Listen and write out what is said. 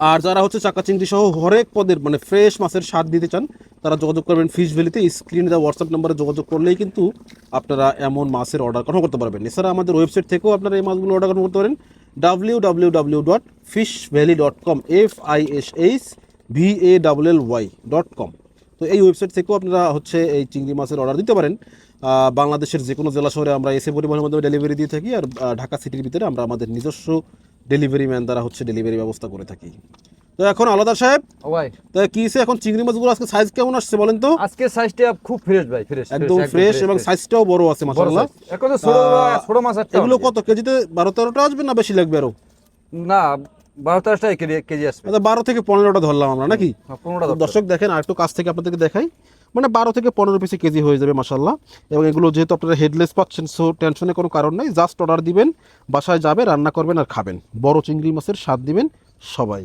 আর যারা হচ্ছে চাকা চিংড়ি সহ হরেক পদের মানে ফ্রেশ মাছের স্বাদ দিতে চান, তারা যোগাযোগ করবেন ফিশ ভ্যালিতে স্ক্রিনে দেওয়া হোয়াটসঅ্যাপ নাম্বারে যোগাযোগ করলেই কিন্তু আপনারা এমন মাছের অর্ডার কনফার্ম করতে পারবেন। এছাড়া আমাদের ওয়েবসাইট থেকেও আপনারা এই মাছগুলো অর্ডার কনফার্ম করতে পারেন। W W W dot fish valley dot com F I S H V A double L Y dot com তো এই ওয়েবসাইট থেকেও আপনারা হচ্ছে এই চিংড়ি মাছের অর্ডার দিতে পারেন। বাংলাদেশের যে কোনো জেলা শহরে আমরা এসে পরিবহনের মাধ্যমে ডেলিভারি দিয়ে থাকি আর ঢাকা সিটির ভিতরে আমরা আমাদের নিজস্ব ডেলিভারি ম্যান দ্বারা হচ্ছে ডেলিভারি ব্যবস্থা করে থাকি। তো এখন আলাদা সাহেব ও ভাই। তো কি সে এখন চিংড়ি মাছগুলো আজকে সাইজ কেমন আসছে বলেন তো? আজকে সাইজটা খুব ফ্রেশ ভাই ফ্রেশ একদম ফ্রেশ এবং সাইজটাও বড় আছে মাশাআল্লাহ। এখন তো ছোট ছোট মাছ আছে এগুলো কত কেজিতে? বারো তেরোটা আসবে না বেশি লাগবে আরও? না বারো কেজি কেজি আসবে। আচ্ছা বারো থেকে পনেরোটা ধরলাম আমরা নাকি? হ্যাঁ, পনেরোটা দর্শক দেখেন আর একটু কাছ থেকে আপনাদেরকে দেখাই। মানে বারো থেকে পনেরো পিসে কেজি হয়ে যাবে মাসাল্লাহ এবং এগুলো যেহেতু আপনারা হেডলেস পাচ্ছেন সো টেনশনের কোনো কারণ নেই। জাস্ট অর্ডার দিবেন বাসায় যাবে রান্না করবেন আর খাবেন। বড় চিংড়ি মাছের স্বাদ দিবেন সবাই।